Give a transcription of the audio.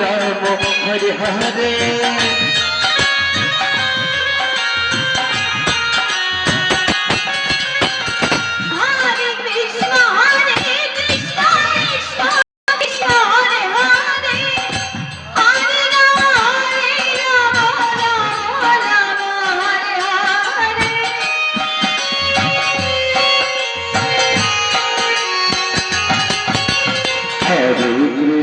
Ram Ram Hare Hare Hare